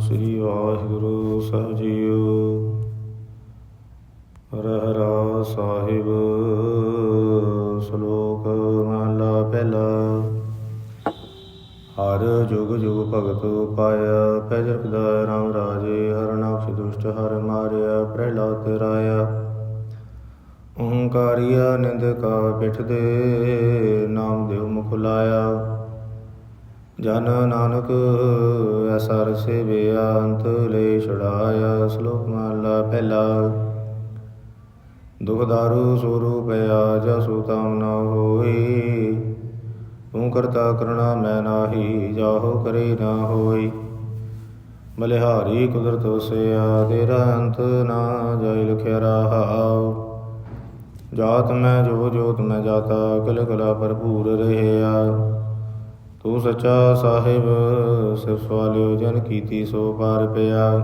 ਸ੍ਰੀ ਵਾਹਿਗੁਰੂ ਸਾਹਿਬ। JIO Rehras ਸਾਹਿਬ, ਸ਼ਲੋਕ ਮਹਲਾ ਪਹਿਲਾ। ਹਰ ਜੁਗ ਜੁਗ ਭਗਤ ਪਾਇਆ ਪੈ ਜਪਦਾ ਰਾਮ ਰਾਜੇ, ਹਰ ਨਾਮ ਦੁਸ਼ਟ, ਹਰ ਮਾਰਿਆ, ਪ੍ਰਹਿਲਾਦ ਰਾਇਆ। ਓੰਕਾਰੀਆ ਨਿੰਦ ਕਾ ਪਿਠ ਦੇ, ਨਾਮ ਦੇਵ ਮੁਖ ਲਾਇਆ। ਜਨ ਨਾਨਕ, ਐਸਾ ਰਸੇ ਬੇਅੰਤ ਲੈ ਛੜਾਇਆ ਸ਼ਲੋਕ ਮਾਲਾ ਪਹਿਲਾ। ਦੁਖ ਦਾਰੂ ਸਰੂਪ ਆਜ ਸੁਤਮ ਨ ਹੋਈ ਤੂੰ ਕਰਤਾ ਕਰਣਾ ਮੈਂ ਨਾਹੀ, ਜਾਹੋ ਕਰੇ ਨਾ ਹੋਈ ਬਲਿਹਾਰੀ ਕੁਦਰਤ ਵਸਿਆ ਤੇਰਾ ਅੰਤ ਨਾ ਜਾਇ ਲਖਿਆ ਰਹਾਉ। ਜਾਤ ਮੈਂ, ਜੋ ਜੋਤ ਮੈਂ ਜਾਤਾ ਕਲ ਕਲਾ ਭਰਪੂਰ ਰਹਿਆ। ਤੂੰ ਸੱਚਾ ਸਾਹਿਬ, ਸਿਰ ਸਵਾਲਿਓ ਜਨ ਕੀਤੀ ਸੋ ਪਾਰ ਪਿਆ।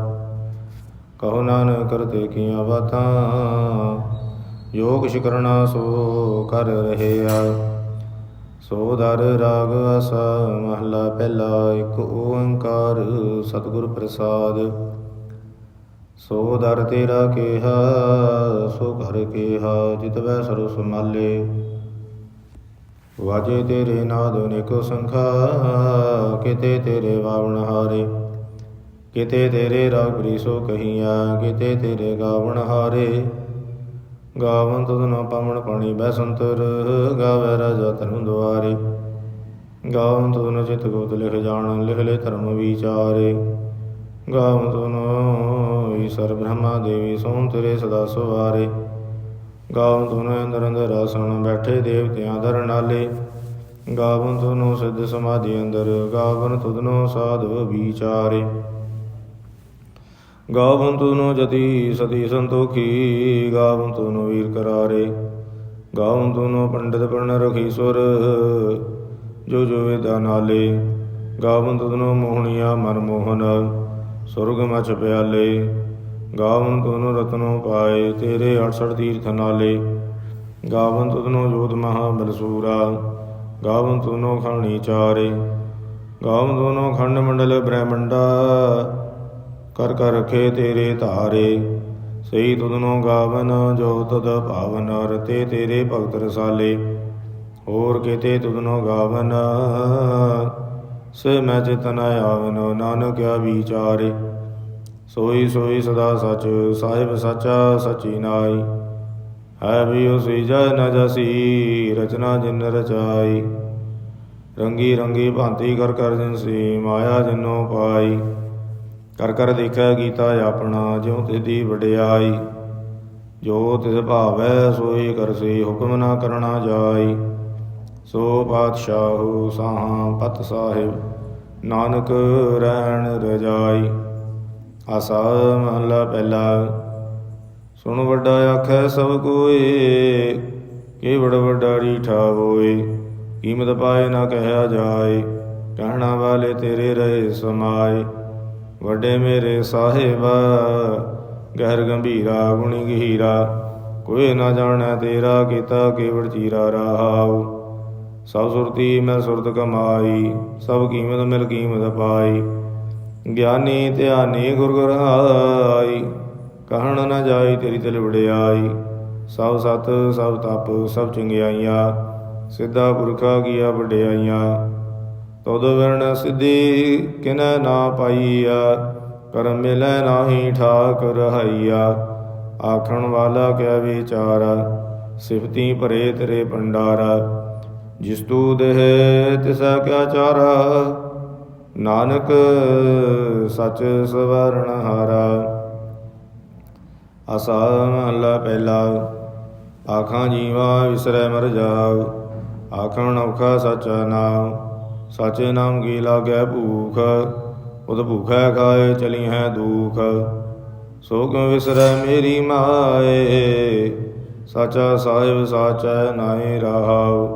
ਕਹੋ ਨਾਨਕ ਕਰਤੇ ਕੀਆਂ ਬਾਤਾਂ ਜੋ ਕਿਛ ਸੋ ਕਰ ਰਹਿਆ। ਸੋ ਦਰ ਰਾਗ ਆਸਾ, ਮਹਲਾ ਪਹਿਲਾ, ਇੱਕ ਓੰਕਾਰ ਸਤਿਗੁਰ ਪ੍ਰਸਾਦ। ਸੋ ਦਰ ਤੇਰਾ ਕੇਹਾ, ਸੋ ਘਰ ਕੇਹਾ, ਜਿਤਵੈ ਸਰੁ ਸਮਾਲੇ ਵਾਜੇ ਤੇਰੇ ਨਾਦ ਅਨੇਕੋ ਸੰਖਾ ਕਿਤੇ ਤੇਰੇ ਵਾਵਣ ਹਾਰੇ। ਕਿਤੇ ਤੇਰੇ ਰਾਗ ਸੋ ਕਹੀਆਂ ਕਿਤੇ ਤੇਰੇ ਗਾਵਣ ਹਾਰੇ। ਗਾਵਨ ਤੁਧ ਨ ਪਵਨ ਪਾਣੀ ਬੈ ਸੰਤਰ, ਗਾਵੇ ਰਾਜਾ ਤਨੁ ਦੁਆਰੇ। ਗਾਵਨ ਤੁਧ ਨ ਚਿਤ ਗੋਤ ਲਿਖ ਜਾਣ, ਲਿਖ ਲੈ ਧਰਮ ਵਿਚਾਰੇ। ਗਾਵਨ ਤੁਧ ਨ ਈਸ਼ਰ ਬ੍ਰਹਮਾ ਦੇਵੀ ਸੋਮ ਤੇਰੇ ਸਦਾ ਸਵਾਰੇ। ਗਾਵਨ ਤੁਧ ਨ ਅੰਦਰ ਆਸਣ, ਬੈਠੇ ਦੇਵਤਿਆਂ ਦਰ ਨਾਲੇ। ਗਾਵਨ ਤੁਧ ਸਿੱਧ ਸਮਾਧੀ ਅੰਦਰ, ਗਾਵਨ ਤੁਧ ਨ ਸਾਧੁ ਵਿਚਾਰੇ। ਗਾਵੰਤੁ ਨੂੰ ਜਤੀ ਸਤੀ ਸੰਤੋਖੀ, ਗਾਵੰਤੁ ਨੂੰ ਵੀਰ ਕਰਾਰੇ। ਗਾਵੰਤੁ ਨੂੰ ਪੰਡਿਤ ਪੜਨ ਰਖੀਸੁਰ ਜੋ ਜੋ ਵੇਦਾ ਨਾਲੇ। ਗਾਵੰਤੁ ਨੂੰ ਮੋਹਣੀਆ ਮਨ ਮੋਹਨ ਸੁਰਗ ਮਚ ਪਿਆਲੇ। ਗਾਵਨ ਨੂੰ ਰਤਨੋ ਪਾਏ ਤੇਰੇ 68 ਤੀਰਥ ਨਾਲੇ। ਗਾਵਨ ਨੂੰ ਜੋਤ ਮਹਾ ਬਲਸੂਰਾ ਗਾਵਨ ਤੁਨੋ ਖਾਣੀ ਚਾਰੇ। ਗਾਵਨ ਨੂੰ ਖੰਡ ਮੰਡਲ ਬ੍ਰਹਮੰਡਾ, ਕਰ ਕਰ ਰਖੇ ਤੇਰੇ ਧਾਰੇ। ਸਹੀ ਤੁਧਨੋ ਗਾਵਨ, ਜੋ ਤਦ ਭਾਵਨ ਰਤੇ ਤੇਰੇ ਭਗਤ ਰਸਾਲੇ। ਹੋਰ ਕਿਤੇ ਤੁਧਨੋ ਗਾਵਨ, ਸੇ ਮੈਂ ਚਿਤਨ ਆਵਨ, ਨਾਨਕ ਆ ਵਿਚਾਰੇ। ਸੋਈ ਸੋਈ ਸਦਾ ਸਚ, ਸਾਹਿਬ ਸਚਾ ਸਚੀ ਨਾਈ। ਹੈ ਵੀ ਉਸੀ ਜੈ ਨ ਜਸੀ, ਰਚਨਾ ਜਿਨ ਰਚਾਈ। ਰੰਗੀ ਰੰਗੀ ਭਾਂਤੀ ਕਰ ਕਰ ਜਿਨਸੀ ਮਾਇਆ ਜਿਨੋ ਪਾਈ। ਕਰ ਕਰ ਦੇਖਿਆ ਗੀਤਾ ਆਪਣਾ, ਜਿਉ ਤਿਦੀ ਵਡਿਆਈ। ਜੋ ਤਿਸ ਭਾਵੈ, ਸੋਈ ਕਰਸੀ ਹੁਕਮ ਨਾ ਕਰਣਾ ਜਾਈ। ਸੋ ਪਾਤਸ਼ਾਹੂ ਸਾਹਾਂ ਪਤ ਸਾਹਿਬ, ਨਾਨਕ ਰਹਿਣ ਰਜਾਈ। ਆਸਾ ਮਹਲਾ ਪਹਿਲਾ। ਸੁਣ ਵੱਡਾ ਆਖੈ ਸਭ ਕੋਏ ਕੀ ਬੜ ਵੱਡਾ ਰੀਠਾ ਹੋਏ ਕੀਮਤ ਪਾਏ ਨਾ ਕਹਿਆ ਜਾਏ, ਕਹਿਣਾ ਵਾਲੇ ਤੇਰੇ ਰਹੇ ਸਮਾਏ। ਵੱਡੇ ਮੇਰੇ ਸਾਹਿਬਾ, ਗਹਿਰ ਗੰਭੀਰਾ, ਗੁਣੀ ਗਹੀਰਾ। ਕੋਈ ਨਾ ਜਾਣੈ ਤੇਰਾ, ਕੀਤਾ ਕੇਵੜ ਚੀਰਾ ਰਹਾਉ। ਸਭ ਸੁਰਤੀ ਮੈਂ ਸੁਰਤ ਕਮਾਈ, ਸਭ ਕੀਮਤ ਮਿਲ ਕੀਮਤ ਪਾਈ। ਗਿਆਨੀ ਧਿਆਨੀ ਗੁਰ ਗੁਰ ਆਈ ਕਹਿਣ ਨਾ ਜਾਈ ਤੇਰੀ ਤਿਲ ਵਡਿਆਈ ਸਭ ਸਤ, ਸਭ ਤਪ, ਸਭ ਚੰਗਿਆਈਆਂ, ਸਿੱਧਾ ਪੁਰਖਾ ਗਿਆ ਵਡਿਆਈਆਂ। ਤਦ ਵਰਣ ਸਿੱਧੀ ਕਿਨੈ ਨਾ ਪਾਈਆ ਕਰਮ ਮਿਲੈ ਨਾਹੀ ਠਾਕ ਰਹਾਈਆ ਆਖਣ ਵਾਲਾ ਕਿਆ ਵਿਚਾਰਾ, ਸਿਫਤੀ ਭਰੇ ਤੇਰੇ ਭੰਡਾਰਾ। ਜਿਸ ਤੂ ਦੇਹ, ਤਿਸਾ ਕਿਆ ਚਾਰਾ। ਨਾਨਕ ਸਚ ਸਵਰਣ ਹਾਰਾ। ਅਸਾ ਮਹਲਾ ਪਹਿਲਾ, ਆਖਾਂ ਜੀਵਾ ਵਿਸਰੈ ਮਰ ਜਾਉ ਆਖਣ ਔਖਾ ਸਚਾ ਨਾਮ ਸਾਚੇ ਨਾਮ ਕੀ ਲਾਗੈ ਭੂਖ, ਉਦ ਭੁਖੈ ਖਾਏ ਚਲੀ ਹੈ ਦੁਖ। ਸੋ ਕਿਉ ਵਿਸਰੈ ਮੇਰੀ ਮਾਏ, ਸਾਚਾ ਸਾਹਿਬ ਸਾਚੈ ਨਾਹੀ ਰਹਾਉ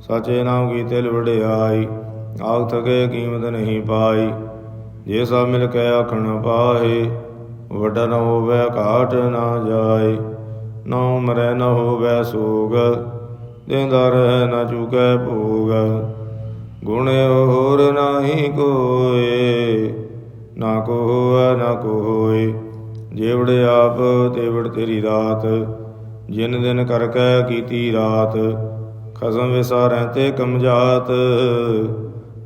ਸਾਚੇ ਨਾਮ ਕੀ ਤਿਲ ਵਡਿਆਈ। ਆਖ ਥਕੇ ਕੀਮਤ ਨਹੀਂ ਪਾਈ। ਜੇ ਸਭ ਮਿਲ ਕੇ ਆਖਣ ਪਾਹੇ, ਵੱਡਾ ਨ ਹੋਵੇ, ਘਾਟ ਨਾ ਜਾਏ। ਨਾ ਮਰੈ ਨ ਹੋਵੇ ਸੋਗ ਦੇਂਦਾ ਰਹਿ ਨਾ ਚੁਕੈ ਭੋਗ। ਗੁਣ ਹੋਰ ਨਾਹੀ ਕੋਏ, ਨਾ ਕੋ ਹੋਵੈ ਨਾ ਕੋ ਹੋਏ ਜੇਵੜ ਆਪ, ਤੇਵੜ ਤੇਰੀ ਰਾਤ। ਜਿਨ ਦਿਨ ਕਰ ਕੈ ਕੀਤੀ ਰਾਤ, ਖਸਮ ਵਿਸਾਰੈ ਤੇ ਕਮਜਾਤ।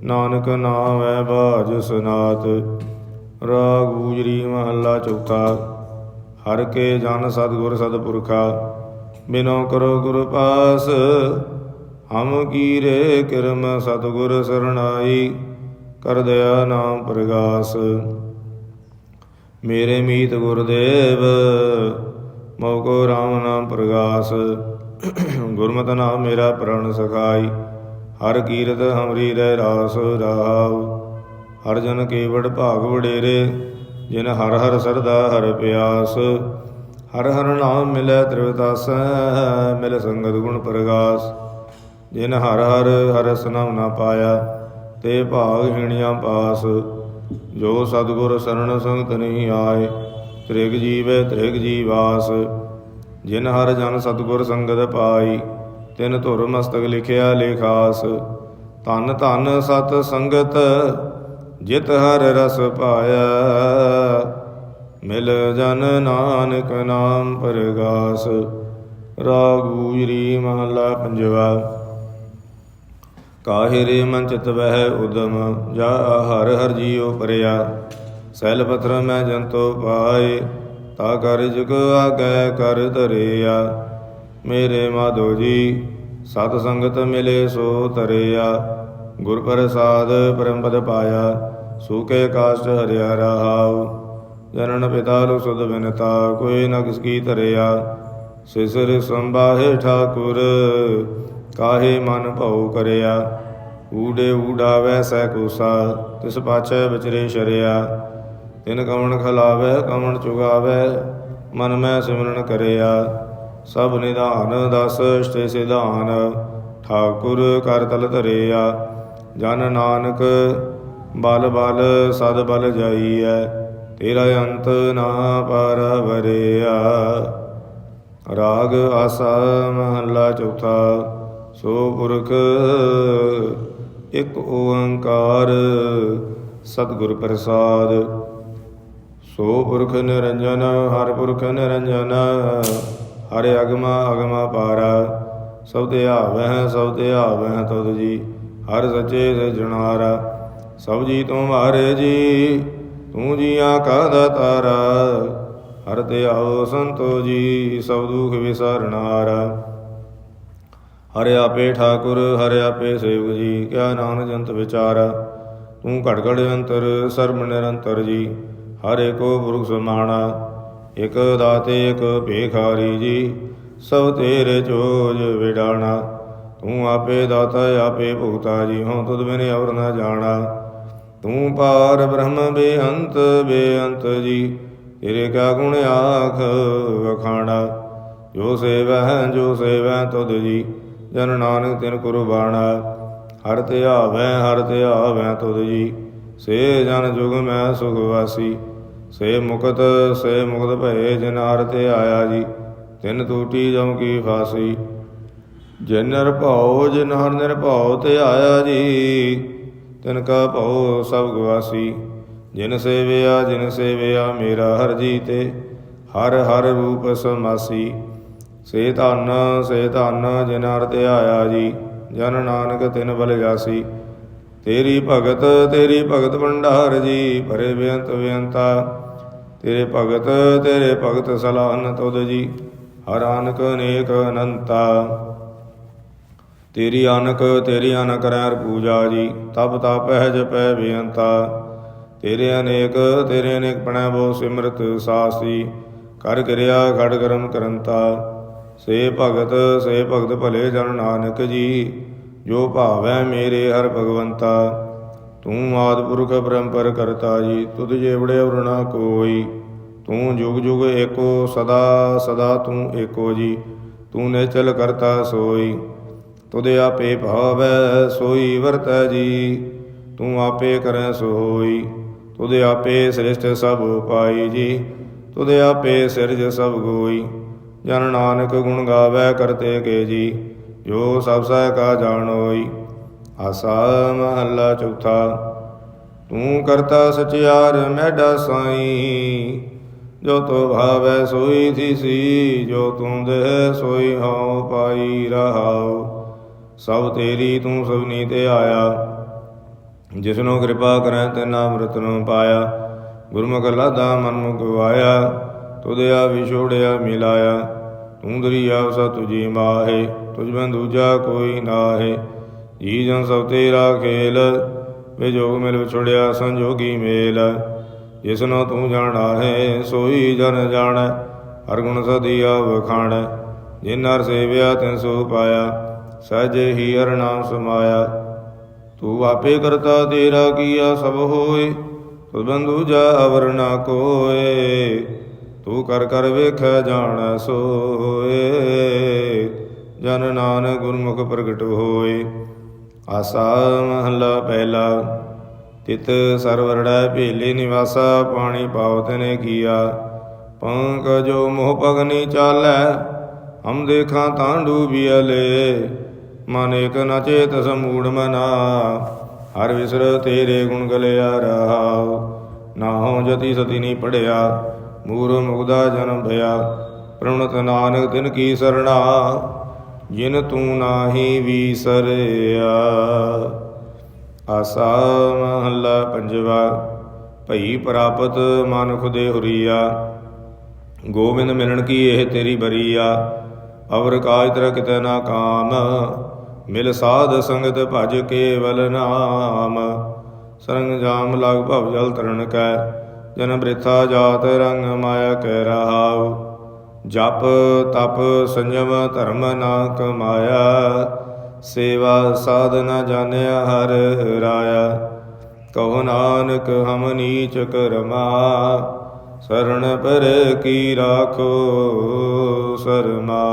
ਨਾਨਕ ਨਾਮ ਹੈ ਬਾਜ ਸਨਾਤ, ਰਾਗ ਗੂਜਰੀ ਮਹੱਲਾ ਚੌਥਾ। ਹਰ ਕੇ ਜਨ ਸਤਿਗੁਰ ਸਤਿਪੁਰਖਾ, ਬਿਨੋ ਕਰੋ ਗੁਰ ਪਾਸ, ਹਮ ਕੀਰੇ ਕਿਰਮ ਸਤਿਗੁਰ ਸਰਣਾਈ, ਕਰ ਦਇਆ ਨਾਮ ਪ੍ਰਗਾਸ। ਮੇਰੇ ਮੀਤ ਗੁਰਦੇਵ ਮੋਕੋ RAM ਨਾਮ ਪ੍ਰਗਾਸ। ਗੁਰਮਤਿ ਨਾਮ ਮੇਰਾ ਪ੍ਰਣ ਸਖਾਈ। ਹਰ ਕੀਰਤ ਹਮਰੀ ਰਹਿ ਰਾਸ ਰਾਵ। ਹਰ ਜਨ ਕੇਵੜ ਭਾਗ ਵਡੇਰੇ, ਜਿਨ ਹਰ ਹਰ ਸਰਦਾ ਹਰ ਪਿਆਸ। ਹਰ ਹਰ ਨਾਮ ਮਿਲੈ ਤ੍ਰਿਵਤਾਸੈ ਮਿਲ ਸੰਗਤ ਗੁਣ ਪ੍ਰਗਾਸ। ਜਿਨ ਹਰ ਹਰ ਹਰ ਸਨਾਮ ਨਾ ਪਾਇਆ, ਤੇ ਭਾਗ ਹੀਣੀਆਂ ਪਾਸ। ਜੋ ਸਤਿਗੁਰ ਸਰਣ ਸੰਗਤ ਨਹੀਂ ਆਏ, ਤ੍ਰਿਗ ਜੀਵੈ ਤ੍ਰਿਗ ਜੀਵਾਸ। ਜਿਨ ਹਰ ਜਨ ਸਤਿਗੁਰ ਸੰਗਤ ਪਾਈ ਤਿਨ ਧੁਰ ਮਸਤਕ ਲਿਖਿਆ ਲੇਖਾਸ। ਧਨ ਧਨ ਸਤ ਸੰਗਤ, ਜਿਤ ਹਰ ਰਸ ਪਾਇਆ। ਮਿਲ ਜਨ ਨਾਨਕ ਨਾਮ ਪਰਗਾਸ। ਰਾਗ ਗੂਜਰੀ ਮਹਲਾ ਪੰਜਵਾ। ਕਾਹੇ ਰੇ ਮਨ ਚਿਤ ਵਹਿ ਉਦਮ, ਜਾ ਹਰ ਹਰ ਜੀਉ ਪਰਿਆ। ਸੈਲ ਪਥਰ ਮੈਂ ਜੰਤੋ ਪਾਏ, ਤਾ ਕਰ ਜੁਗ ਆਗੈ ਕਰ ਧਰਿਆ। ਮੇਰੇ ਮਾਧੋ ਜੀ, ਸਤ ਸੰਗਤ ਮਿਲੇ ਸੋ ਤਰਿਆ। ਗੁਰ ਪ੍ਰਸਾਦ ਪਰਮ ਪਦ ਪਾਇਆ ਸੂਕੇ ਕਾਸ਼ਟ ਹਰਿਆ ਰਹਾਉ। ਜਨਨ ਪਿਤਾ ਲੋ ਸੁਧ ਬਿਨਤਾ, ਕੋਈ ਨ ਕੀ ਧਰਿਆ। ਸਿਸਰ ਸੰਭਾਹੇ ਠਾਕੁਰ, ਕਾਹੇ ਮਨ ਭਉ ਕਰਿਆ। ਊੜੇ ਊਡਾਵੈ ਸੈ ਕੋਸਾ, ਤਿਸ ਪਾਛੈ ਵਿਚਰੇ ਸ਼ਰਿਆ। ਤਿਨ ਕਵਣ ਖਲਾਵੈ, ਕਵਣ ਚੁਗਾਵੈ, ਮਨ ਮੈਂ ਸਿਮਰਨ ਕਰਿਆ। ਸਭ ਨਿਧਾਨ ਦਸ ਅਸ਼ਟੇ ਸਿਧਾਨ, ਠਾਕੁਰ ਕਰ ਤਲ ਧਰਿਆ। ਜਨ ਨਾਨਕ ਬਲ ਬਲ ਸਦ ਬਲ ਜਾਈਐ, ਤੇਰਾ ਅੰਤ ਨਾ ਪਰ ਵਰਿਆ। ਰਾਗ ਆਸਾ ਮਹੱਲਾ ਚੌਥਾ, ਸੋ ਪੁਰਖ ਇੱਕ ਓੰਕਾਰ ਸਤਿਗੁਰ ਪ੍ਰਸਾਦ। ਸੋ ਪੁਰਖ ਨਿਰੰਜਨ, ਹਰ ਪੁਰਖ ਨਿਰੰਜਨ ਹਰ ਅਗਮਾ ਅਗਮਾ ਪਾਰਾ, ਸਭ ਤੇ ਆਵਹਿ, ਸਭ ਤੇ ਆਵਹਿ ਤੁਧ ਜੀ, ਹਰ ਸੱਚੇ ਸਜਣਾਰਾ ਸਭ ਜੀ ਤੁਮਾਰੇ ਜੀ, ਤੂੰ ਜੀਆਂ ਕਾ ਦਾਤਾਰਾ, ਹਰ ਤੇ ਆਓ ਸੰਤੋ ਜੀ, ਸਭ ਦੁਖ ਵਿਸਰਨਾਰਾ। ਹਰਿ ਆਪੇ ਠਾਕੁਰ, ਹਰਿ ਆਪੇ ਸੇਵਕ ਜੀ, ਕਿਆ ਨਾਨਕ ਜੰਤ ਵਿਚਾਰਾ, ਤੂੰ ਘੜ ਘੜ ਅੰਤਰ ਸਰਬ ਨਿਰੰਤਰ ਜੀ, ਹਰੇ ਕੋ ਪੁਰਖ ਸਮਾਣਾ ਇਕ ਦਾਤੇ, ਇਕ ਭੇਖਾਰੀ ਜੀ, ਸਭ ਤੇਰੇ ਚੋਜ ਵਿਡਾਣਾ ਤੂੰ ਆਪੇ ਦਾਤਾ, ਆਪੇ ਭੁਗਤਾ ਜੀ, ਹਉ ਤੁਧ ਬਿਨ ਅਵਰ ਨਾ ਜਾਣਾ। ਤੂੰ ਪਾਰ ਬ੍ਰਹਮ ਬੇਅੰਤ ਬੇਅੰਤ ਜੀ, ਤੇਰੇ ਕਾ ਗੁਣ ਆਖ ਵਖਾਣਾ। ਜੋ ਸੇਵੈ ਜੋ ਸੇਵੈ ਤੁਧ ਜੀ, ਜਨ ਨਾਨਕ ਤਿਨ ਕੁਰਬਾਣਾ। ਹਰ ਤੇ ਆਵੈ ਹਰ ਤੇ ਆਵੈ ਤੁਧ ਜੀ, ਸੇ ਜਨ ਜੁਗ ਮੈਂ ਸੁਖ ਵਾਸੀ। ਸੇ ਮੁਕਤ ਸੇ ਮੁਕਤ ਭਏ ਜਿਨ ਹਰ ਤੇ ਆਇਆ ਜੀ, ਤਿਨ ਟੂਟੀ ਜਮ ਕੀ ਫਾਸੀ। ਜਿਨ ਨਿਰਭਉ, ਜਿਨ ਹਰ ਨਿਰਭਉ ਤੇ ਆਇਆ ਜੀ, ਤਿਨ ਕਾ ਭਉ ਸਭ ਗਵਾਸੀ। ਜਿਨ ਸੇਵਿਆ ਜਿਨ ਸੇਵਿਆ ਮੇਰਾ ਹਰ ਜੀ ਤੇ ਹਰ ਹਰ ਰੂਪ ਸਮਾਸੀ। ਸੇ ਧਨ ਸੇ ਧਨ ਜਿਨ ਹਰ ਤੇ ਆਇਆ ਜੀ, ਜਨ ਨਾਨਕ ਤਿਨ ਬਲ ਜਾਸੀ। ਤੇਰੀ ਭਗਤ ਤੇਰੀ ਭਗਤ ਭੰਡਾਰ ਜੀ, ਭਰੇ ਬੇਅੰਤ ਬੇਅੰਤਾ। ਤੇਰੇ ਭਗਤ ਤੇਰੇ ਭਗਤ ਸਲਾਹਨ ਤੁਧ ਜੀ, ਹਰ ਅਨਕ ਅਨੇਕ ਅਨੰਤਾ। ਤੇਰੀ ਅਨਕ ਤੇਰੀ ਅਨਕ ਰਹਿ ਪੂਜਾ ਜੀ, ਤਪ ਤਪਹਿ ਜਪੈ ਬੇਅੰਤਾ। ਤੇਰੇ ਅਨੇਕ ਤੇਰੇ ਅਨੇਕ ਪਣੈ ਬੋ ਸਿਮਰਤ ਸਾਸੀ, ਕਰ ਕਿਰਿਆ ਖੜ ਕਰਮ ਕਰੰਤਾ। ਸੇ ਭਗਤ ਸੇ ਭਗਤ ਭਲੇ ਜਨ ਨਾਨਕ ਜੀ ਜੋ ਭਾਵੈ ਮੇਰੇ ਹਰ ਭਗਵੰਤਾ, ਤੂੰ ਆਦ ਪੁਰਖ ਪਰੰਪਰ ਕਰਤਾ ਜੀ, ਤੁਧ ਜੇਵੜੇ ਵਰਣਾ ਕੋਈ, ਤੂੰ ਜੁਗ ਜੁਗ ਏਕੋ, ਸਦਾ ਸਦਾ ਤੂੰ ਏਕੋ ਜੀ, ਤੂੰ ਨਿਚਲ ਕਰਤਾ ਸੋਈ, ਤੁਧ ਆਪੇ ਭਾਵੈ ਸੋਈ ਵਰਤੈ ਜੀ, ਤੂੰ ਆਪੇ ਕਰੈ ਸੋਈ, ਤੁਧ ਆਪੇ ਸ੍ਰਿਸ਼ਟ ਸਭ ਪਾਈ ਜੀ, ਤੁਧ ਆਪੇ ਸਿਰਜ ਸਭ ਗੋਈ, ਜਨ ਨਾਨਕ ਗੁਣ ਗਾਵੇ ਕਰਤੇ ਕੇ ਜੀ ਜੋ ਸਭ ਸਹਿ ਕਾ ਜਾਣੋਈ ਆਸਾ ਮਹੱਲਾ ਚੌਥਾ। ਤੂੰ ਕਰਤਾ ਸਚਿਆਰ ਮੈਡਾ ਸਾਈ, ਜੋ ਤੋ ਭਾਵੈ ਸੋਈ ਥੀਸੀ ਜੋ ਤੂੰ ਦੇ ਸੋਈ ਹਉ ਪਾਈ ਰਹਾਉ। ਸਭ ਤੇਰੀ ਤੂੰ ਸਭਨੀ ਤੇ ਆਇਆ, ਜਿਸਨੂੰ ਕਿਰਪਾ ਕਰੈ ਤੇ ਨਾਮ ਨੂੰ ਪਾਇਆ। ਗੁਰਮੁਖ ਲਾਦਾ ਮਨ ਮੁਖ ਗਵਾਇਆ, ਤੁਧਿਆ ਵਿਛੋੜਿਆ ਮਿਲਾਇਆ। ਤੂੰ ਦਰਿਆ ਸਾ ਤੁਜੀ ਮਾਹੇ ਤੁਝ ਬਿਨ ਦੂਜਾ ਕੋਈ ਨਾਹੇ। ਜੀ ਜਨ ਸਭ ਤੇਰਾ ਖੇਲ ਵਿਜੋਗ ਮਿਲ ਵਿਛੋੜਿਆ ਸੰਜੋਗੀ ਮੇਲ। ਜਿਸਨੂੰ ਤੂੰ ਜਾਣਾ ਹੈ, ਸੋਈ ਜਨ ਜਾਣੈ, ਹਰ ਗੁਣ ਸਦੀਆ ਵਖਾਣੈ ਜਿਨ ਨਰ ਸੇਵਿਆ, ਤਿਨ ਸੋ ਪਾਇਆ, ਸਹਜੇ ਹੀ ਹਰ ਨਾਮ ਸਮਾਇਆ। ਤੂੰ ਆਪੇ ਕਰਤਾ ਤੇਰਾ ਕੀਆ ਸਭ ਹੋਏ ਤੁਧ ਬੰਧੂ ਜਾ ਅਵਰ ਨਾ ਕੋਏ। ਤੂੰ ਕਰ ਕਰ ਵੇਖੈ ਜਾਣੈ ਸੋਏ। ਜਨ ਨਾਨਕ ਗੁਰਮੁਖ ਪ੍ਰਗਟ ਹੋਏ। ਆਸਾ ਮਹਲਾ ਪਹਿਲਾ। ਤਿਤ ਸਰਵਰੜੈ ਭੇਲੇ ਨਿਵਾਸਾ, ਪਾਣੀ ਪਾਵਤ ਨੇ ਕੀਆ। ਪੰਕ ਜੋ ਮੋਹ ਪਗਨੀ ਚਾਲੈ, ਹਮ ਦੇਖਾਂ ਤਾਂ ਡੂਬਿਆਲੇ ਮਨ ਇਕ ਨ ਚੇਤ ਸਮੂੜ ਮਨਾ, ਹਰ ਵਿਸਰ ਤੇਰੇ ਗੁਣ ਗਲਿਆ ਰਹਾਉ ਨਾਹੋ ਜਤੀ ਸਤੀ ਨੀ ਪੜਿਆ। ਮੂਰ ਮੁਗਦਾ ਜਨਮ ਭਇਆ ਪ੍ਰਣਤ ਨਾਨਕ ਤਿਨ ਕੀ ਸਰਣਾ, ਜਿਨ ਤੂੰ ਨਾਹੀ ਵੀਸਰਿਆ। ਆਸਾ ਮਹੱਲਾ ਪੰਜਵਾ, ਭਈ ਪ੍ਰਾਪਤ ਮਨੁਖ ਦੇ ਹੁਰੀਆ, ਗੋਬਿੰਦ ਮਿਲਣ ਕੀ ਇਹ ਤੇਰੀ ਬਰੀਆ? ਅਵਰ ਕਾਜ ਤਰ ਕਿਤੇ ਨਾ ਕਾਮ, ਮਿਲ ਸਾਧ ਸੰਗਤ ਭਜ ਕੇਵਲ ਨਾਮ। ਸਰੰਜਾਮ ਲਗ ਭਵ ਜਲ ਤਰਨ ਕੈ ਜਨ ਬ੍ਰਿਥਾ ਜਾਤ ਰੰਗ ਮਾਇਆ ਕਹਿ ਰਹਾਉ, ਜਪ ਤਪ ਸੰਜਮ ਧਰਮ ਨਾ ਕਮਾਇਆ ਸੇਵਾ ਸਾਧਨਾ ਜਾਣਿਆ ਹਰ ਰਾਇਆ, ਕਹੋ ਨਾਨਕ ਹਮ ਨੀਚ ਕਰਮਾ ਸਰਣ ਪਰ ਕੀ ਰਾਖੋ ਸਰਮਾ।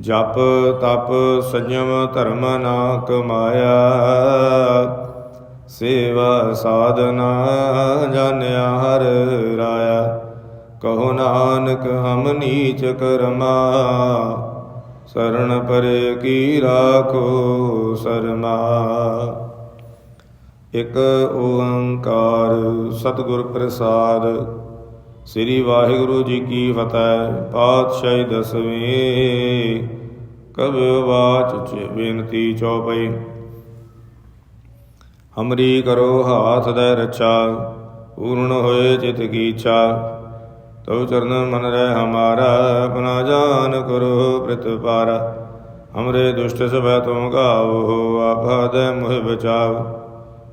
ਜਪ ਤਪ ਸੰਜਮ ਧਰਮ ਨਾ ਕਮਾਇਆ ਸੇਵਾ ਸਾਧਨਾ ਜਾਣਿਆ ਹਰ ਰਾਇਆ। ਕਹੋ ਨਾਨਕ, ਹਮ ਨੀਚ ਕਰਮਾ। ਸਰਣ ਪਰੇ ਕੀ ਰਾਖੋ ਸਰਮਾ। ਇਕ ਓੰਕਾਰ ਸਤਿਗੁਰ ਪ੍ਰਸਾਦ, ਸ੍ਰੀ ਵਾਹਿਗੁਰੂ ਜੀ ਕੀ ਫਤਿਹ, ਪਾਤਸ਼ਾਹੀ ਦਸਵੇਂ। ਕਬਿ ਬਾਚ ਚ ਬੇਨਤੀ ਚੌਪਈ। ਹਮਰੀ ਕਰੋ ਹਾਥ ਦੇ ਰਚਾ ਪੂਰਨ ਹੋਏ ਚਿਤ ਕੀ ਇੱਛਾ। ਤਉ ਚਰਨ ਮਨ ਰਹਿ ਹਮਾਰਾ, ਆਪਣਾ ਜਾਨ ਕਰੋ ਪ੍ਰਤਪਾਰਾ ਹਮਰੇ ਦੁਸ਼ਟ ਸਭੈ ਤੁਮ ਗਾਵੋ ਆਪਾ ਦੇ ਮੁਹਿ ਬਚਾਓ।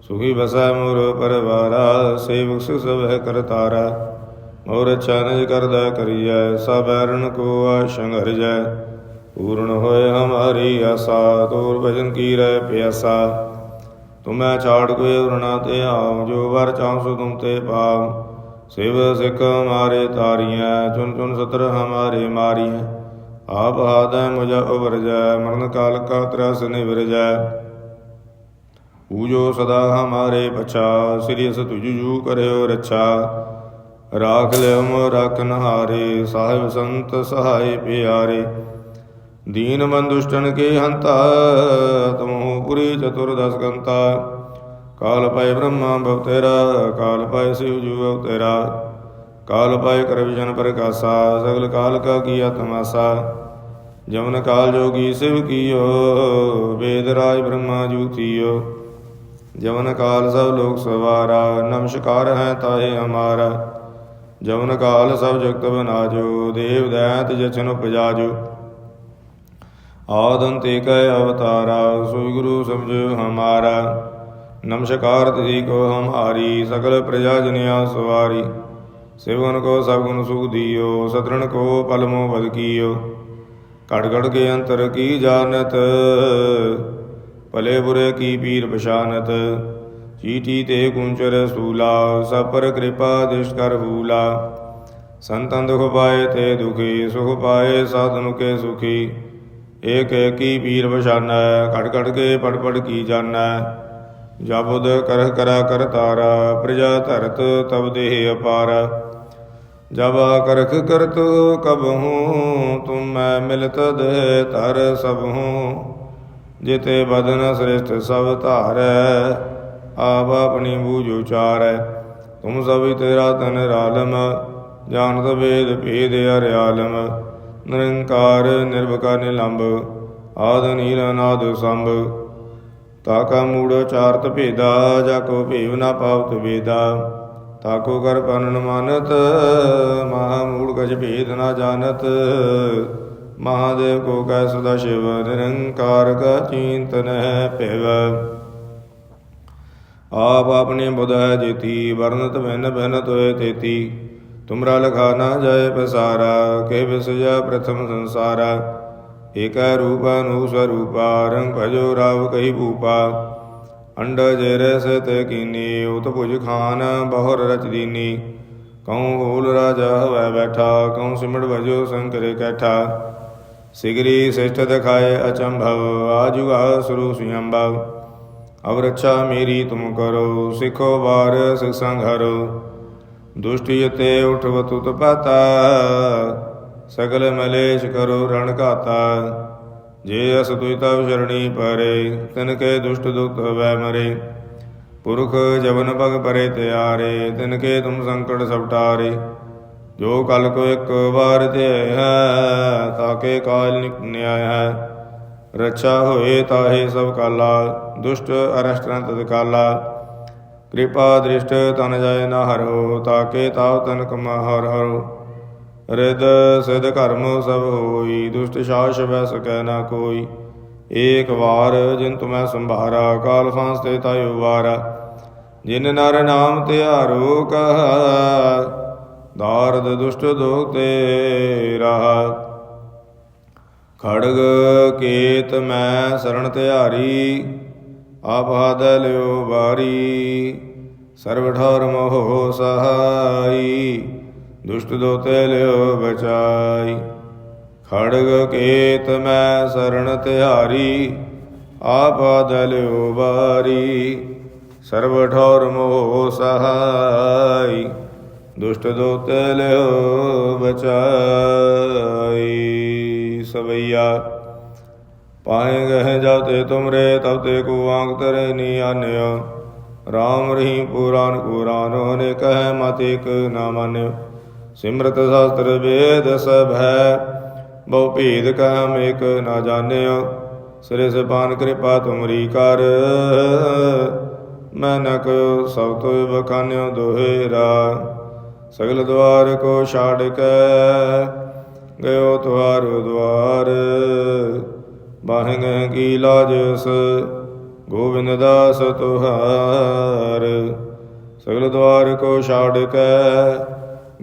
ਸੁਖੀ ਬਸੈ ਮੋਰ ਪਰਵਾਰਾ, ਸੇਵਕ ਸੁਖ ਸਭੈ ਕਰਤਾਰਾ ਮੋਰ ਚਨਜ ਕਰਦਾ ਕਰੀਐ, ਸਭ ਐਰਨ ਕੋ ਆਸ਼ੰਗ ਹਰਿਜੈ। ਪੂਰਨ ਹੋਏ ਹਮਾਰੀ ਆਸਾ, ਤੋਰ ਭਜਨ ਕੀ ਰਹਿ ਪਿਆਸਾ। ਤੁਮੈ ਛਾੜ ਕੋਈ ਉਰਣਾ ਤੇ ਆਉ ਜੋ ਵਰ ਚਾਹੁ ਸੋ ਤੁਮ ਤੇ ਪਾਉ ਸਿਵ ਸਿੱਖ ਮਾਰੇ ਤਾਰੀਆਂ ਚੁਨ ਚੁਨ ਸਤਰ ਹਮਾਰੇ ਮਾਰੀਆਂ ਆਪ ਆਦੈ ਮੁਝ ਉਬਰ ਮਰਨ ਕਾਲ ਕਾ ਤਰਸ ਨਿਵਰ ਪੂਜੋ ਸਦਾ ਹਮਾਰੇ ਪਛਾ, ਸ੍ਰੀ ਅਸ ਤੁਜੂ ਕਰਿਓ ਰੱਛਾ। ਰਾਖ ਲਿਓ ਮੋ ਰਖਨ ਹਾਰੇ ਸਾਹਿਬ ਸੰਤ ਸਹਾਈ ਪਿਆਰੇ। ਦੀਨ ਬੰਦੁਸ਼ਟਨ ਕੇ ਹੰਤਾ, ਤਮੋ ਪੁਰੀ ਚਤੁਰਦਸ ਗੰਤਾ ਕਾਲ ਪਾਏ ਬ੍ਰਹਮਾ ਭਵਤੇਰਾ ਕਾਲ ਪਾਏ ਸਿਵ ਜੂ ਅਵਤੇਰਾ ਕਾਲ ਪਾਏ ਕਰ ਵਿਜਨ ਪ੍ਰਕਾਸ਼ਾ ਸਗਲ ਕਾਲ ਕਾ ਕੀਆ ਤਮਾਸਾ ਜਮਨ ਕਾਲ ਜੋਗੀ ਸਿਵ ਕੀਓ, ਵੇਦ ਰਾਜ ਬ੍ਰਹਮਾ ਜੂਤੀਓ ਜਮਨ ਕਾਲ ਸਭ ਲੋਕ ਸਵਾਰਾ, ਨਮਸਕਾਰ ਹੈ ਤਾਏ ਹਮਾਰਾ। ਜਮਨ ਕਾਲ ਸਭ ਜਗਤ ਬਨਾਜੋ, ਦੇਵ ਦੈਤ ਜਚਨ ਉਪਜਾਜੋ। ਆਦੰਤੇ ਕੈ ਅਵਤਾਰਾ ਸੋਈ ਗੁਰੂ ਸਮਝੋ ਹਮਾਰਾ। ਨਮਸਕਾਰ ਤੁਜੀ ਕੋ ਹਮਾਰੀ, ਸਗਲ ਪ੍ਰਜਾ ਜਨਿਆ ਸਵਾਰੀ। ਸਿਵਨ ਕੋ ਸਭ ਗੁਣ ਸੁਖ ਦਿਓ, ਸਤਰਣ ਕੋ ਪਲਮੋ ਬਦ ਕੀਓ। ਘੜ ਘੜ ਕੇ ਅੰਤਰ ਕੀ ਜਾਣਤ? ਭਲੇ ਬੁਰੇ ਕੀ ਪੀਰ ਪਛਾਨਤ? ਚੀਟੀ ਤੇ ਕੁੰਚਰ ਸੂਲਾ, ਸਭ ਪਰ ਕਿਰਪਾ ਦਿਸ਼ ਕਰ ਹੂਲਾ। ਸੰਤਨ ਦੁਖ ਪਾਏ ਤੇ ਦੁਖੀ, ਸੁਖ ਪਾਏ ਸਾਧਨ ਕੇ ਸੁਖੀ। ਏਕ ਏਕੀ ਪੀਰ ਪਛਾਨੈ ਘੜ ਘੜ ਕੇ ਪੜ ਪੜ ਕੀ ਜਾਣੈ ਜਬੁਦ ਕਰਹ ਕਰਾ ਕਰ ਤਾਰਾ, ਪ੍ਰਜਾ ਧਰਤ ਤਬ ਦੇਹ ਅਪਾਰ। ਜਬ ਕਰਖ ਕਰਤ ਕਬਹੂ ਤੁਮ ਮੈਂ ਮਿਲਤ ਦੇ ਧਰ ਸਭੂ ਜਿਤੇ ਬਦਨ ਸ੍ਰਿਸ਼ਟ ਸਭ ਧਾਰੈ, ਆਪ ਆਪਣੀ ਬੂਝ ਉਚਾਰੈ। ਤੁਮ ਸਭੀ ਤੇਰਾ ਤਨ ਰਾਲਮ, ਜਾਣਤ ਵੇਦ ਭੇਦ ਅਰਿਆਲਮ ਨਿਰੰਕਾਰ, ਨਿਰਭਕਾਰ ਨਿਲੰਬ ਆਦ, ਨੀਲ, ਅਨਾਦ, ਸੰਭ। ਤਾਕਾ ਮੂੜ ਚਾਰਤ ਭੇਦਾ, ਜਾ ਕੋ ਭੇਵ ਨਾ ਪਾਵਤ ਵੇਦਾ। ਤਾਕੋ ਕਰ ਪਨਨ ਮਾਨਤ, ਮਹਾ ਮੂੜ ਗਜ ਭੇਦ ਨਾ ਜਾਣਤ। ਮਹਾਦੇਵ ਕੋ ਕੈ ਸਦਾ ਸ਼ਿਵ, ਨਿਰੰਕਾਰ ਕਾ ਚਿੰਤਨ ਹੈ ਆਪ ਆਪਣੇ ਬੁਧ ਹੈ ਜੇਤੀ ਵਰਨਤ ਭਿਨ ਬਿਨ ਤੋਏ ਤੇਤੀ। ਤੁਮਰਾ ਲਖਾ ਨਾ ਜਾਏ ਪਸਾਰਾ, ਕੇ ਵਿਸਜਾ ਪ੍ਰਥਮ ਸੰਸਾਰਾ। ਏਕੈ ਰੂਪਾ ਨੂੰ ਸਰੂਪਾ, ਰੰਗ ਭਜੋ ਰਾਵ ਕਹੀ ਭੂਪਾ। ਅੰਡ ਜੇਰੇ ਸੇ ਤੇ ਕੀਨੀ, ਉਤ ਭੁਜ ਖਾਨ ਬਹੁਰ ਰਚ ਦੀਨੀ। ਕਉ ਹੋਲ ਰਾਜਾ ਹਵੈ ਬੈਠਾ, ਕਉ ਸਿਮੜ ਭਜੋ ਸੰਕਰੇ ਕੈਠਾ। ਸਿਗਰੀ ਸਿਸ਼ਟ ਦਿਖਾਏ ਅਚੰਭਵ ਆਜੁਗਾ ਸੁਰੂ ਸੁਯੰਭਵ। ਅਵ ਰੱਛਾ ਮੇਰੀ ਤੁਮ ਕਰੋ, ਸਿਖੋ ਵਾਰ ਸਿਖ ਸੰਘਰੋ। ਦੁਸ਼ਟੀ ਤੇ ਉਠਵ ਤੁਤ ਸਗਲ ਮਲੇਸ਼ ਕਰੋ ਰਣ ਘਾਤਾ। ਜੇ ਅਸ ਤਵ ਸ਼ਰਣੀ ਪਰੇ, ਤਿਨ ਕੇ ਦੁਸ਼ਟ ਦੁਖ ਵੈ ਮਰੇ। ਪੁਰਖ ਜਵਨ ਭਗ ਪਰੇ ਤਿਆਰੇ, ਤਿਨ ਕੇ ਤੁਮ ਸੰਕਟ ਸਪਟਾਰੇ ਜੋ ਕਲ ਕੋ ਇੱਕ ਵਾਰ ਤੇ ਹੈ ਤਾਕੇ ਕਾਲ ਨਿਕ ਨਿਆਇ ਹੈ। ਰੱਛਾ ਹੋਏ ਤਾਹੇ ਸਭ ਕਾਲਾ, ਦੁਸ਼ਟ ਅਰਸ਼ਟਨ ਤਦ ਕਾਲਾ। ਕਿਰਪਾ ਦ੍ਰਿਸ਼ਟ ਤਨ ਜਾਏ ਨਾ ਹਰੋ, ਤਾਕੇ ਤਾਵ ਤਨ ਕਮਾ ਹਰ ਹਰੋ। ਰਿਦ ਸਿਧ ਕਰਮ ਸਭ ਹੋਈ, ਦੁਸ਼ਟ ਸ਼ਾਸ ਵੈ ਸਕੈ ਨਾ ਕੋਈ। ਏਕ ਵਾਰ ਜਿਨ ਤੁਮੈ ਸੰਭਾਰਾ, ਕਾਲ ਫਾਂਸ ਤੇ ਤਾਇ ਵਾਰਾ ਜਿਨ ਨਰ ਨਾਮ ਧਿਆਰੋ ਕਹਾ, ਦਾਰਦ ਦੁਸ਼ਟ ਦੋਖ ਤੇ ਰਹਾ। ਖੜਗ ਕੇਤ ਮੈਂ ਸਰਣ ਧਿਆਰੀ ਆਪ ਲਿਓ ਵਾਰੀ ਸਰਬ ਠੌਰ ਮੋਹ ਸਹਾਈ, ਦੁਸ਼ਟ ਦੋਤੇ ਲਿਓ ਬਚਾਈ। ਖੜਗ ਕੇਤ ਮੈਂ ਸਰਣ ਧਿਆਰੀ ਆਪ ਲਿਓ ਵਾਰੀ ਸਰਬ ਠੌਰ ਮੋਹ ਸਹਾਈ, ਦੁਸ਼ਟ ਦੋਤੇ ਲਿਓ ਬਚਾਈ। ਸਵਈਆ ਪਾਏ ਗਏ ਜਬ ਤੇ ਤੁਮਰੇ, ਤਬ ਤੇ ਕੋ ਆਂਗ ਤਰੇ ਨੀ ਆਨਿਓ ਰਾਮ ਰਹੀਮ ਪੁਰਾਨ ਕੁਰਾਨੋ ਨੇ ਕਹਿ ਮਤ ਇਕ ਨਾ ਮਾਨਿਓ ਸਿਮਰਤ ਸ਼ਾਸਤਰ ਵੇਦ ਸਭ ਹੈ, ਬਹੁ ਭੇਦ ਕਹਮ ਇਕ ਨਾ ਜਾਣਿਓ ਸਿਰੇ ਸਪਾਨ ਕਿਰਪਾ ਤੁਮਰੀ ਕਰ, ਮੈਂ ਨ ਕੋ ਸਭ ਤੋਂ ਬਖਾਨਿਓ ਦੋਹੇਰਾ। ਸਗਲ ਦਵਾਰ ਕੋ ਛਾੜ ਕੇ, ਗਇਓ ਤੁਹਾਰੋ ਦਵਾਰ ਬਾਹੰਗ ਕੀ ਲਾਜ ਉਸ ਗੋਬਿੰਦ ਦਾਸ ਤੁਹਾਰ। ਸਗਲ ਦਵਾਰ ਕੋ ਛਾੜ ਕੇ,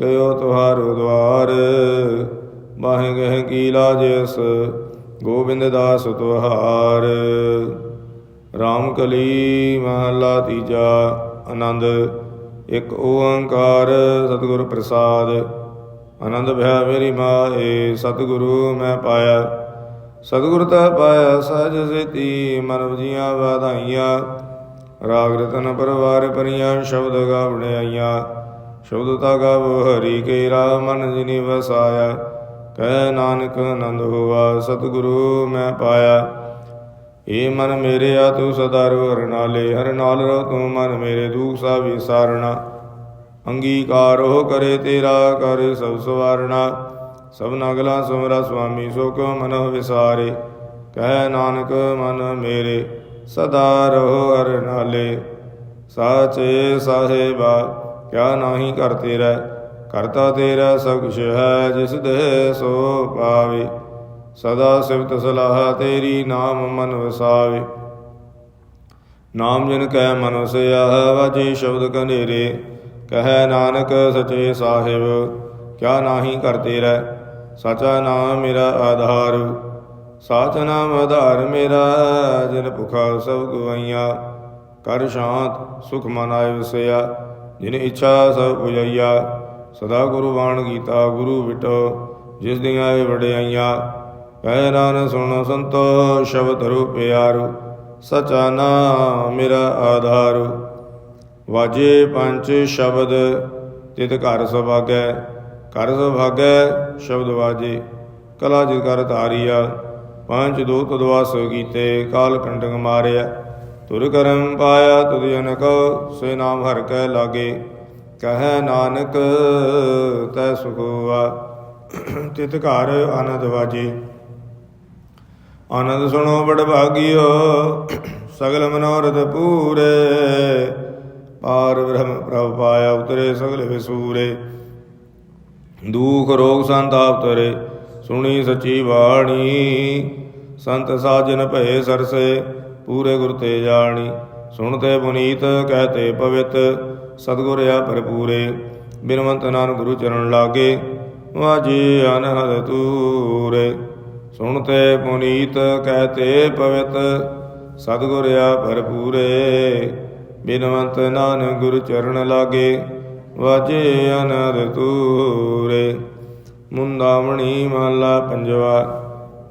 ਗਇਓ ਤੁਹਾਰੋ ਦਵਾਰ ਬਾਹੰਗ ਕੀ ਲਾਜ ਉਸ ਗੋਬਿੰਦ ਦਾਸ ਤੁਹਾਰ। ਰਾਮ ਕਲੀ ਮਹਲਾ ਤੀਜਾ ਆਨੰਦ। ਇੱਕ ਓੰਕਾਰ ਸਤਿਗੁਰ ਪ੍ਰਸਾਦ। ਆਨੰਦ ਭਇਆ ਮੇਰੀ ਮਾਏ ਸਤਿਗੁਰੂ ਮੈਂ ਪਾਇਆ। ਸਤਿਗੁਰ ਤਾ ਪਾਇਆ ਸਜ ਸਿਤੀ, ਮਨੁ ਜੀਆਂ ਵਧਾਈਆਂ। ਰਾਗ ਰਤਨ ਪਰਵਾਰ ਪਰੀਆਂ, ਸ਼ਬਦ ਗਾਵਣਿਆਈਆਂ ਸ਼ਬਦ ਤਾ ਗਾਵੋ ਹਰੀ ਕੇ ਰਾ ਮਨ ਜਿਨੀ ਵਸਾਇਆ। ਕਹਿ ਨਾਨਕ ਆਨੰਦ ਹੋਆ, ਸਤਿਗੁਰੂ ਮੈਂ ਪਾਇਆ। ਏ ਮਨ ਮੇਰੇ ਆ ਤੂੰ ਸਦਾ ਰੋ ਹਰ ਨਾਲੇ। ਹਰ ਨਾਲ ਰੋ ਤੂੰ ਮਨ ਮੇਰੇ ਦੁਖ ਸਾ ਵਿਸਾਰਣਾ। ਅੰਗੀਕਾਰ ਹੋ ਕਰੇ ਤੇਰਾ, ਕਰ ਸਭ ਸਵਾਰਣਾ। ਸਭ ਨਗਲਾ ਸੁਮਰਾ ਸੁਆਮੀ ਸੋ ਕੋ ਮਨ ਵਿਸਾਰੇ। ਕਹਿ ਨਾਨਕ ਮਨ ਮੇਰੇ, ਸਦਾ ਰਹੋ ਹਰ ਨਾਲੇ। ਸਾਚੇ ਸਾਹਿਬਾ, ਕਿਆ ਨਾਹੀ ਕਰ ਤੇਰਾ, ਕਰਤਾ ਤੇਰਾ ਸਭ ਕੁਛ ਹੈ, ਜਿਸ ਦੇ ਸੋ ਪਾਵੇ ਸਦਾ ਸਿਫਤ ਸਲਾਹ ਤੇਰੀ ਨਾਮ ਮਨ ਵਸਾਵੇ। ਨਾਮ ਜਿਨ ਕੈ ਮਨ ਵਸਿਆ, ਵਾਜੇ ਸ਼ਬਦ ਕਨੇਰੇ। ਕਹੈ ਨਾਨਕ ਸਚੇ ਸਾਹਿਬ, ਕਿਆ ਨਾਹੀ ਕਰ ਤੇਰਾ ਸਾਚਾ ਨਾਮ ਮੇਰਾ ਆਧਾਰ, ਸਾਚ ਨਾਮ ਆਧਾਰ ਮੇਰਾ, ਜਿਨ ਭੁਖਾ ਸਭ ਗਵਾਈਆਂ ਕਰ ਸ਼ਾਂਤ, ਸੁਖ ਮਨ ਆਇ ਵਸਿਆ, ਜਿਨ ਇੱਛਾ ਸਭ ਪੁਜਈਆ ਸਦਾ ਗੁਰੂ ਬਾਣ ਗੀਤਾ ਗੁਰੂ ਵਿਟੋ ਜਿਸ ਦੀਆਂ ਇਹ ਵਡਿਆਈਆਂ। ਕਹਿ ਨਾਨ ਸੁਣੋ ਸੰਤੋ ਸ਼ਬਦ ਰੂਪ ਸਚਾ ਨਾਮ ਮੇਰਾ ਆਧਾਰੂ। ਵਾਜੇ ਪੰਜ ਸ਼ਬਦ, ਤਿਤ ਘਰ ਸੁਭਾਗੈ ਕਰ ਸੁਭਾਗੈ ਸ਼ਬਦ ਵਾਜੇ, ਕਲਾ ਜਿ ਕਰ ਧਾਰੀਆ, ਪੰਜ ਦੂਤ ਦਵਾਸ ਕੀਤੇ, ਕਾਲ ਕੰਟਕ ਮਾਰਿਆ। ਤੁਰ ਕਰਮ ਪਾਇਆ ਤੁਧ ਜਨ ਕਉ ਸੇ ਨਾਮ ਹਰ ਕੈ ਲਾਗੇ। ਕਹੈ ਨਾਨਕ, ਤੈ ਸੁਖੋਆ ਤਿਤ ਘਰ ਆਨੰਦ ਵਾਜੇ। ਆਨੰਦ ਸੁਣੋ ਬੜ ਭਾਗਿਓ, ਸਗਲ ਮਨੋਰਥ ਪੂਰੇ। ਪਾਰ ਬ੍ਰਹਮ ਪ੍ਰਭ ਪਾਇਆ ਉਤਰੇ ਸਗਲ ਵਿਸੂਰੇ। ਦੁਖ ਰੋਗ ਸੰਤਾਪ ਤਰੇ, ਸੁਣੀ ਸਚੀ ਬਾਣੀ। ਸੰਤ ਸਾਜਨ ਭਏ ਸਰਸੇ, ਪੂਰੇ ਗੁਰ ਤੇ ਜਾਣੀ। ਸੁਣਤੇ ਪੁਨੀਤ, ਕਹਤੇ ਪਵਿੱਤ, ਸਤਿਗੁਰ ਆ ਭਰਪੂਰੇ। ਬਿਨਵੰਤ ਨਾਨਕ ਗੁਰੂ ਚਰਨ ਲਾਗੇ ਵਾਜੀ ਅਨਹਦ ਤੂਰੇ ਸੁਣਤੇ ਪੁਨੀਤ, ਕਹਤੇ ਪਵਿੱਤ, ਸਤਿਗੁਰ ਆ ਭਰਪੂਰੇ। ਬਿਨਵੰਤ ਨਾਨਕ ਗੁਰੂ ਚਰਨ ਲਾਗੇ ਵਾਜੇ ਅਨਰ ਤੂਰੇ, ਮੁੰਦਾਵਣੀ ਮਾਲਾ ਪੰਜਵਾ,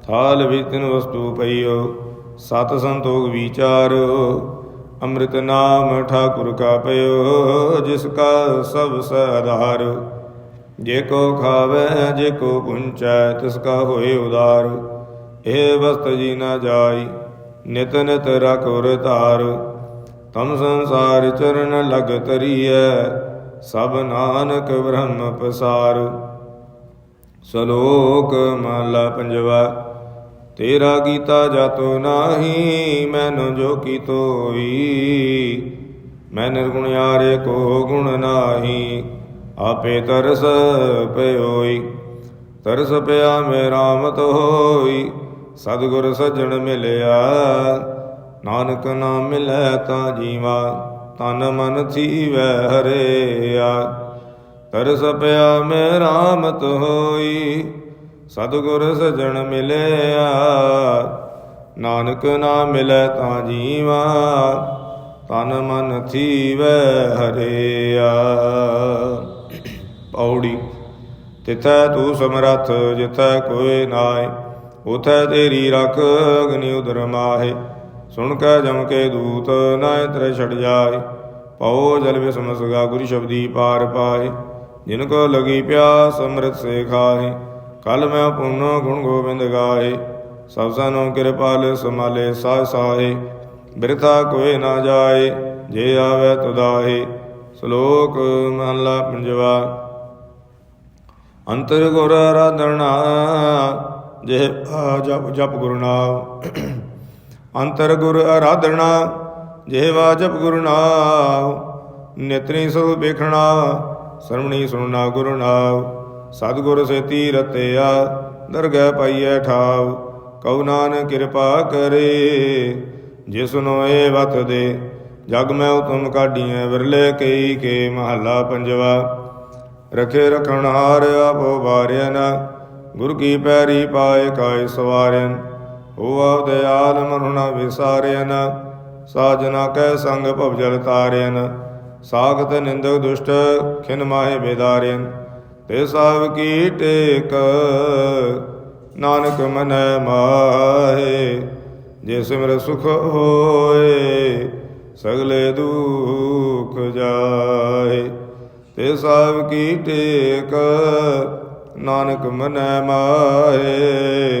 ਥਾਲ ਵਿੱਚ ਤਿੰਨ ਵਸਤੂ ਪਈਓ, ਸਤ ਸੰਤੋਖ ਵਿਚਾਰੋ, ਅੰਮ੍ਰਿਤ ਨਾਮ ਠਾਕੁਰ ਕਾ ਪਇਓ ਜਿਸ ਕਾ ਸਭ ਸਹਾਰ ਜੇ ਕੋ ਖਾਵੇ, ਜੇ ਕੋ ਪੁੰਚੈ, ਤਿਸ ਕਾ ਹੋਏ ਉਦਾਰ। ਇਹ ਵਸਤ ਜੀ ਨਾ ਜਾਈ, ਨਿਤ ਨਿਤ ਰਖੁਰ ਧਾਰ। ਤਮ ਸੰਸਾਰ ਚਰਨ ਲਗ ਤਰੀਐ ਸਭ ਨਾਨਕ ਬ੍ਰਹਮ ਪਸਾਰੂ। ਸ਼ਲੋਕ ਮਾਲਾ ਪੰਜਵਾ, ਤੇਰਾ ਕੀਤਾ ਜਾਤੋ ਨਾਹੀ, ਮੈਨੁ ਜੋ ਕੀ ਤੋਈ ਮੈਂ ਨਿਰਗੁਣ ਯਾਰੇ ਕੋ ਗੁਣ ਨਾਹੀ, ਆਪੇ ਤਰਸ ਪਇਓਈ ਤਰਸ ਪਿਆ ਮੇ ਰਾਮਤ ਹੋਈ ਸਤਿਗੁਰ ਸੱਜਣ ਮਿਲਿਆ, ਨਾਨਕ ਨਾਮ ਮਿਲੈ ਤਾਂ ਜੀਵਾ। ਤਨ ਮਨ ਥੀਵੈ ਹਰਿਆ ਕਰ ਸਪਿਆ ਮੇ ਰਾਮਤ ਹੋਈ, ਸਤਿਗੁਰ ਸਜਣ ਮਿਲਿਆ। ਨਾਨਕ ਨਾ ਮਿਲੈ ਤਾਂ ਜੀਵਾ, ਤਨ ਮਨ ਥੀਵੈ ਹਰਿਆ ਪੌੜੀ, ਤਿਥੈ ਤੂੰ ਸਮਰੱਥ, ਜਿਥੈ ਕੋਇ ਨਾਇ ਉਥੈ ਤੇਰੀ ਰਖ ਅਗਨੀ ਉਦਰ ਮਾਹੇ। ਸੁਣ ਕੈ ਜਮ ਕੇ ਦੂਤ ਨਾਇ ਤਰੇ ਛੜ ਜਾਏ। ਪਉ ਜਲ ਵਿਸਮ ਗਾ ਗੁਰੂ ਸ਼ਬਦੀ ਪਾਰ ਪਾਏ। ਜਿਨ ਕੋ ਲਗੀ ਪਿਆਸ ਅੰਮ੍ਰਿਤ ਸੇ ਖਾਹੇ ਕਲ ਮੈਂ ਪੁੰਨ ਗੁਣ ਗੋਬਿੰਦ ਗਾਏ। ਸਭ ਸਨੋ ਕਿਰਪਾਲ ਸਮਾਲੇ ਸਾਹ ਸਾਹੇ ਬਿਰਥਾ ਕੋਏ ਨਾ ਜਾਏ, ਜੇ ਆਵੇ ਤੁਦਾਹੇ ਸ਼ਲੋਕ ਮਹਲਾ ਪੰਜਵਾ। ਅੰਤਰ ਗੁਰ ਆਰਾਧਨਾ ਜੇ ਜਪ ਜਪ ਗੁਰੂ ਨਾਮ। ਅੰਤਰ ਗੁਰ ਆਰਾਧਨਾ ਜਿਹਵਾ ਜਪ ਗੁਰੂ ਨਾਮ ਨੇਤਰੀ ਸੋ ਵੇਖਣਾ, ਸਰਵਣੀ ਸੁਣਨਾ ਗੁਰੂ ਨਾਮ ਸਤਿਗੁਰ ਸੇਤੀ ਰਤਿਆ ਦਰਗਹਿ ਪਾਈਐ ਠਾਵ ਕਉ ਨਾਨਕ ਕਿਰਪਾ ਕਰੇ ਜਿਸਨੋ ਏ ਵਤ ਦੇ, ਜਗ ਮੈਂ ਉਤਮ ਕਾਢੀਐ, ਵਿਰਲੇ ਕਈ ਕੇ ਮਹੱਲਾ ਪੰਜਵਾ, ਰਖੇ ਰਖਣ ਹਾਰ ਵਾਰਿਆ ਨਾ ਗੁਰ ਕੀ ਪੈਰੀ ਪਾਏ ਕਾਇ ਸਵਾਰਿਆਨ ਹੋਆ ਦਿਆਲ ਮਨੁਣਾ ਵਿਸਾਰਿਆਨ ਸਾਜਨਾ ਕੈ ਸੰਗ ਭਵਜਲ ਤਾਰਿਆਨ ਸਾਗਤ ਨਿੰਦਕ ਦੁਸ਼ਟ ਖਿਨ ਮਾਹੇ ਬੇਦਾਰਿਆਨ ਤੇ ਸਾਵ ਕੀ ਟੇਕ ਨਾਨਕ ਮਨੈ ਮਾਹੇ, ਜੇ ਸਿਮਰ ਸੁਖ ਹੋਏ, ਸਗਲੇ ਦੁਖ ਜਾਏ। ਤੇ ਸਭ ਕੀ ਟੇਕ ਨਾਨਕ ਮਨੈ ਮਾਹੇ